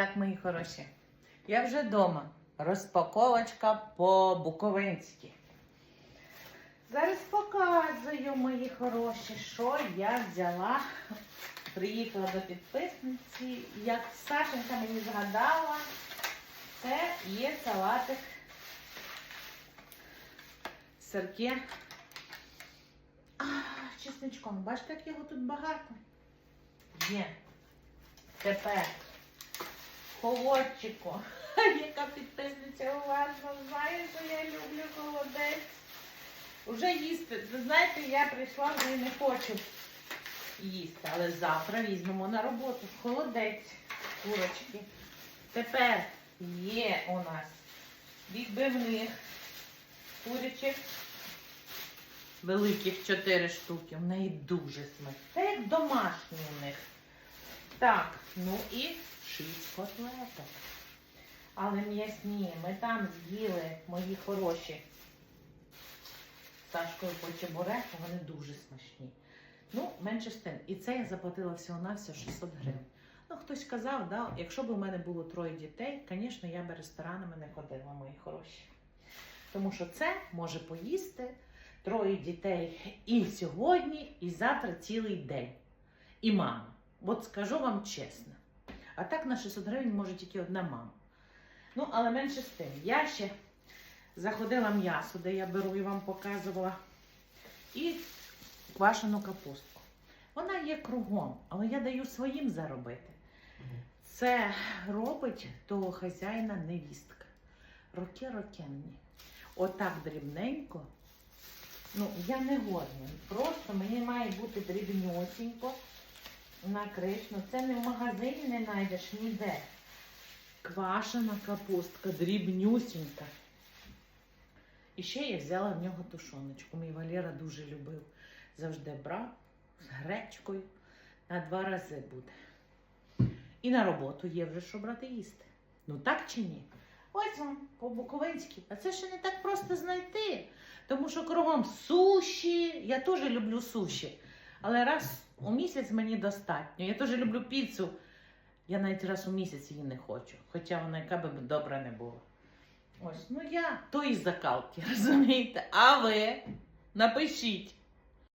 Так, мої хороші, я вже вдома. Розпаковочка по-буковинськи. Зараз показую, мої хороші, що я взяла. Приїхала до підписниці. Як Сашенька мені згадала, це є салатик сирки. А, чесничком. Бачите, як його тут багато? Є. Тепер холодчику. Яка підписниця уважно знає, що я люблю холодець. Уже їсти. Ви знаєте, я прийшла вже і не хочу їсти, але завтра візьмемо на роботу. Холодець курочки. Тепер є у нас відбивних курячих. Великих 4 штуки. В неї дуже смачні. Та як домашні у них. Так, ну і 6 котлеток. Але м'ясні. Ми там з'їли мої хороші. Сашкою по чебуреку, вони дуже смачні. Ну, менше з тим. І це я заплатила всього на все 600 гривень. Ну, хтось казав, да, якщо б у мене було троє дітей, звісно, я б ресторанами не ходила, мої хороші. Тому що це може поїсти троє дітей і сьогодні, і завтра цілий день. І мама. От скажу вам чесно. А так на 600 гривень може тільки одна мама. Ну, але менше з тим. Я ще заходила м'ясо, де я беру і вам показувала. І квашену капустку. Вона є кругом, але я даю своїм заробити. Це робить того хазяїна невістка. Роки рокенні. Отак дрібненько. Ну, я не годна. Просто мені має бути дрібнюсінько накриш. Ну, це не в магазині не знайдеш ніде. Квашена капустка, дрібнюсінька. І ще я взяла в нього тушоночку. Мій Валера дуже любив. Завжди брав з гречкою. На два рази буде. І на роботу є вже що брати їсти. Ну так чи ні? Ось вам по-буковинськи. А це ще не так просто знайти. Тому що кругом суші. Я теж люблю суші. Але раз у місяць мені достатньо. Я теж люблю піцу. Я навіть раз у місяць її не хочу. Хоча вона яка би добра не була. Ось, ну я тої закалки, розумієте? А ви напишіть,